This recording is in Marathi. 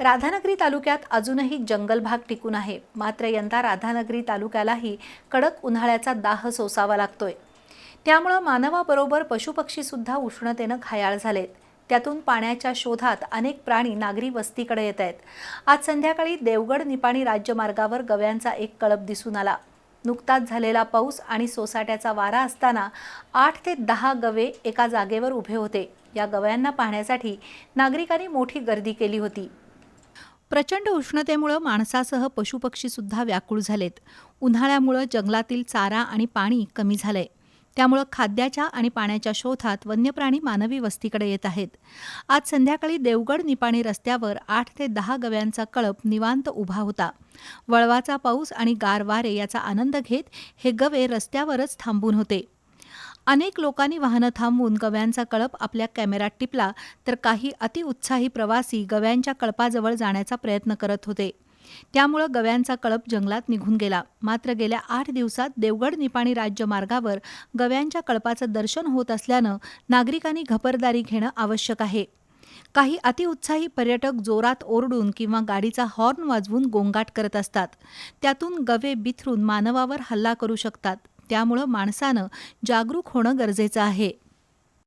राधानगरी तालुक्यात अजूनही जंगल भाग टिकून आहे. मात्र यंदा राधानगरी तालुक्यालाही कडक उन्हाळ्याचा दाह सोसावा लागतोय. त्यामुळं मानवाबरोबर पशुपक्षीसुद्धा उष्णतेनं घायाळ झालेत. त्यातून पाण्याच्या शोधात अनेक प्राणी नागरी वस्तीकडे येत आहेत. आज संध्याकाळी देवगड निपाणी राज्यमार्गावर गव्यांचा एक कळप दिसून आला. नुकताच झालेला पाऊस आणि सोसाट्याचा वारा असताना आठ ते दहा गवे एका जागेवर उभे होते. या गव्यांना पाहण्यासाठी नागरिकांनी मोठी गर्दी केली होती. प्रचंड उष्णतेमुळं माणसासह पशुपक्षीसुद्धा व्याकुळ झालेत. उन्हाळ्यामुळं जंगलातील चारा आणि पाणी कमी झालंय. त्यामुळं खाद्याच्या आणि पाण्याच्या शोधात वन्यप्राणी मानवी वस्तीकडे येत आहेत. आज संध्याकाळी देवगड निपाणी रस्त्यावर आठ ते दहा गव्यांचा कळप निवांत उभा होता. वळवाचा पाऊस आणि गार वारे याचा आनंद घेत हे गवे रस्त्यावरच थांबून होते. अनेक लोकांनी वाहनं थांबवून गव्यांचा कळप आपल्या कॅमेऱ्यात टिपला तर काही अतिउत्साही प्रवासी गव्यांच्या कळपाजवळ जाण्याचा प्रयत्न करत होते. त्यामुळं गव्यांचा कळप जंगलात निघून गेला. मात्र गेल्या आठ दिवसात देवगड निपाणी राज्य मार्गावर गव्यांच्या कळपाचं दर्शन होत असल्यानं नागरिकांनी खबरदारी घेणं आवश्यक आहे. काही अतिउत्साही पर्यटक जोरात ओरडून किंवा गाडीचा हॉर्न वाजवून गोंगाट करत असतात. त्यातून गवे बिथरून मानवावर हल्ला करू शकतात. त्यामुळं माणसानं जागरूक होणं गरजेचं आहे.